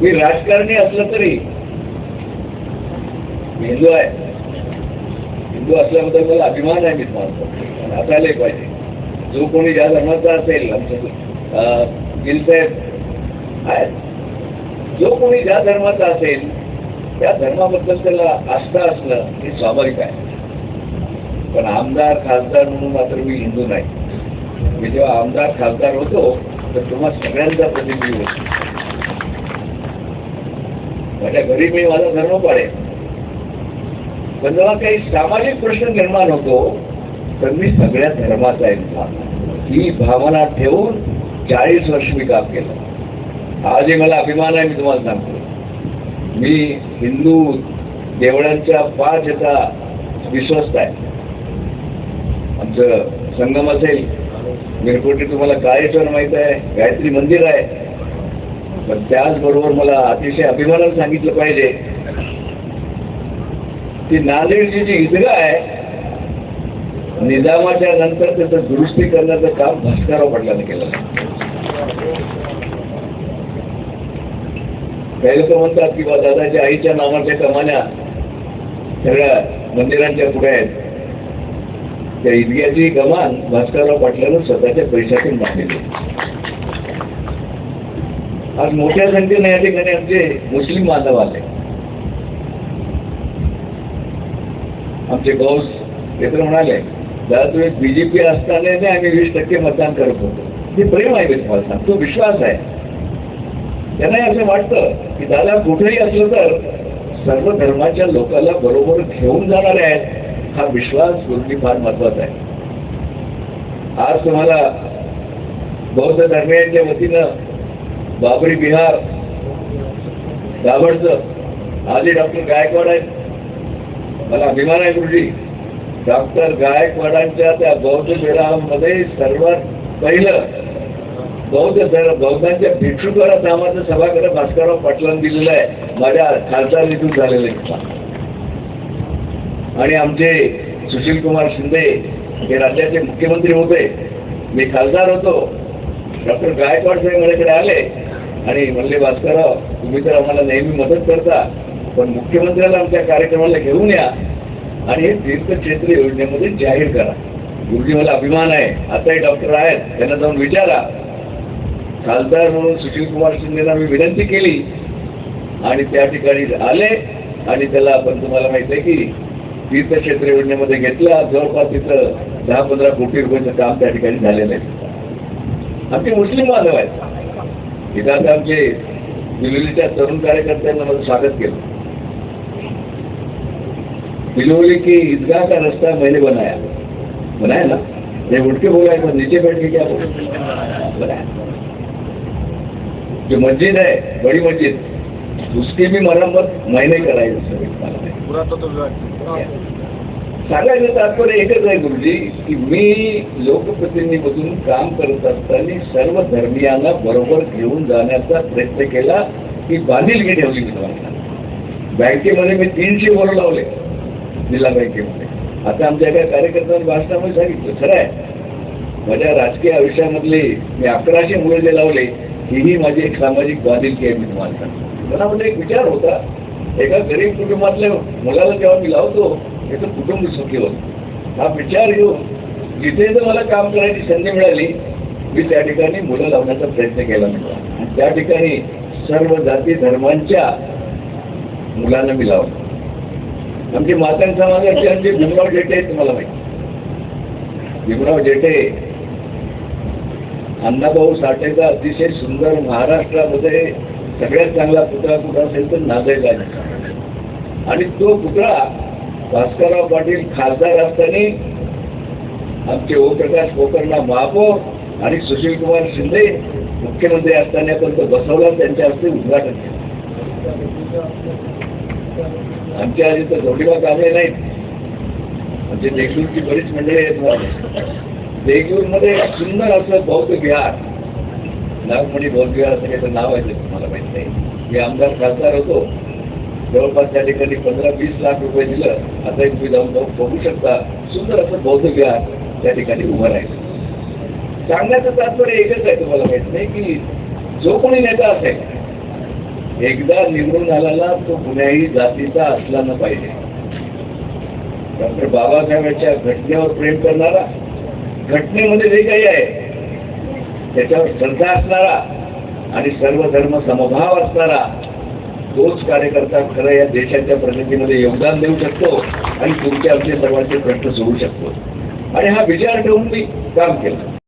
मी राजकारणी असलं तरी हिंदू आहे. हिंदू असल्याबद्दल मला अभिमान आहे मी मानतो असायलाही पाहिजे. जो कोणी ज्या धर्माचा असेल आमचं गिलसाहेब आहेत जो कोणी ज्या धर्माचा असेल त्या धर्माबद्दल त्याला आस्था असणं हे स्वाभाविक आहे. पण आमदार खासदार म्हणून मात्र मी हिंदू नाही. मी जेव्हा आमदार खासदार होतो तर तुम्हा सगळ्यांचा प्रतिनिधी होतो. माझ्या घरी मी माझा धर्म पाळेन पण जेव्हा काही सामाजिक प्रश्न निर्माण होतो तर मी सगळ्या धर्माचा आहे भाग ही भावना ठेवून चाळीस वर्ष मी काम केलं आजही मला अभिमान आहे मी तुम्हाला सांगतो मी हिंदू देवळांच्या पाच याचा विश्वस्त आहे आमचं संगम असेल मिरकोटी तुम्हाला काळेश्वर माहीत आहे गायत्री मंदिर आहे पण त्याचबरोबर मला अतिशय अभिमानानं सांगितलं पाहिजे की नांदेडची जी ईदगाह आहे निजामाच्या नंतर त्याचं दुरुस्ती करण्याचं काम भास्करराव पाटलाने केलं काही लोक म्हणतात की बा दादाच्या आईच्या नावाच्या कमान्या सगळ्या मंदिरांच्या पुढे आहेत त्या ईदग्याची कमान भास्करराव पाटलानं स्वतःच्या पैशातून बांधलेली आहे. आज मोठ्या संख्येने या ठिकाणी आमचे मुस्लिम बांधव आले. आमचे गौस ते म्हणाले दादा तुम्ही बी जे पी असताना आम्ही वीस टक्के मतदान करत होतो. हे प्रेम आहे मी तुम्हाला सांगतो विश्वास आहे. त्यांना असं वाटतं की दादा कुठेही असलं तर सर्व धर्माच्या लोकांना बरोबर घेऊन जाणारे आहेत हा विश्वास गुरुजी फार महत्त्वाचा आहे. आज तुम्हाला बौद्ध धर्मियांच्या वतीनं बाबरी बिहार दाभडचं. आधी डॉक्टर गायकवाड आहेत. मला अभिमान आहे गुरुजी. डॉक्टर गायकवाडांच्या त्या बौद्ध विरामध्ये सर्वात पहिलं बौद्ध सर बौद्धांच्या भिक्षुकरा नामाचं सभागृह भास्करराव पाटलांनी दिलेलं आहे. माझ्या खासदार निधून झालेलं आहे. आणि आमचे सुशील कुमार शिंदे हे राज्याचे मुख्यमंत्री होते. मी खासदार होतो. डॉक्टर गायकवाड साहेब माझ्याकडे आले. आणि म्हणले भास्करराव तुम्ही तर आम्हाला नेहमी मदत करता पण मुख्यमंत्र्याला आमच्या कार्यक्रमाला घेऊन या आणि हे तीर्थक्षेत्र योजनेमध्ये जाहीर करा. गुरुजी मला अभिमान आहे. आताही डॉक्टर आहेत. त्यांना जाऊन विचारा. खासदार म्हणून सुशील कुमार शिंदेना मी विनंती केली. आणि त्या ठिकाणी आले आणि त्याला आपण तुम्हाला माहिती आहे की तीर्थक्षेत्र योजनेमध्ये घेतला. जवळपास तिथं दहा पंधरा कोटी रुपयाचं काम त्या ठिकाणी झालेलं आहे. आमचे मुस्लिम बांधव आहेत. इथं आता आमचे बिलोलीच्या तरुण कार्यकर्त्यांना माझं स्वागत केलं. बिलोली की ईदगाह का रास्ता मैंने बनाया. बनाया ना? ये उठ के बोला है नीचे बैठ के क्या बोला? बनाया. जो मस्जिद है बड़ी मस्जिद उसकी भी मरम्मत मैंने कराई पुरातत्व विभाग सांगायचं तात्पर्य एकच आहे गुरुजी की मी लोकप्रतिनिधीमधून काम करत असताना सर्व धर्मियांना बरोबर घेऊन जाण्याचा प्रयत्न केला की बांधिलकी ठेवली मी तुम्हाला. बँकेमध्ये मी तीनशे वर लावले जिल्हा बँकेमध्ये. आता आमच्या एका कार्यकर्त्यांनी भाषणामध्ये सांगितलं खरं आहे माझ्या राजकीय आयुष्यामधले मी अकराशे मुळे जे लावले हीही माझी एक सामाजिक बांधिलकी आहे मी तुम्हाला सांगतो. मनामध्ये एक विचार होता एका गरीब कुटुंबातल्या मुलाला जेव्हा मी लावतो त्याचं कुटुंब सुखी होत. हा विचार घेऊन जिथे जर मला काम करायची संधी मिळाली मी त्या ठिकाणी मुलं लावण्याचा प्रयत्न केला मी आणि त्या ठिकाणी सर्व जाती धर्मांच्या मुलांना मी लावलं. आमचे मातंग समाजाचे आमचे भीमराव जेठे आहेत तुम्हाला माहिती. भीमराव जेठे अण्णाभाऊ साठेचा अतिशय सुंदर महाराष्ट्रामध्ये सगळ्यात चांगला पुतळा कुठं असेल तर नांदेडला आणि तो पुतळा भास्करराव पाटील खासदार असताना आमचे ओमप्रकाश कोकर्णा महापौर आणि सुशील कुमार शिंदे मुख्यमंत्री असताना पण तो बसवला त्यांच्या हस्ते उद्घाटन केलं. आमच्या आधी तर जोडीबा कामे नाहीत. म्हणजे देगलूरची बरीच मंडळी आहेत देगलूरमध्ये सुंदर असं बौद्ध विहार. नागमणी बौद्ध विहार असं काहीतरी नाव आहे तुम्हाला माहीत नाही. मी आमदार खासदार होतो. जवळपास त्या ठिकाणी पंधरा वीस लाख रुपये दिलं आता तुम्ही जाऊन जाऊन बघू शकता सुंदर असं बौद्ध विहार त्या ठिकाणी उभं राहिलं. सांगण्याचं तात्पर्य एकच आहे तुम्हाला माहीत नाही की जो कोणी नेता असेल एकदा निवडून आलेला तो कुण्याही जातीचा असला न पाहिजे. डॉक्टर बाबासाहेबांच्या घटनेवर प्रेम करणारा घटनेमध्ये जे काही आहे त्याच्यावर श्रद्धा असणारा आणि सर्व धर्म समभाव असणारा तोच कार्यकर्ता खरं या देशाच्या प्रगतीमध्ये योगदान देऊ शकतो आणि तुमचे आमचे सर्वांचे प्रश्न सोडू शकतो. आणि हा विचार ठेवून मी काम केलं.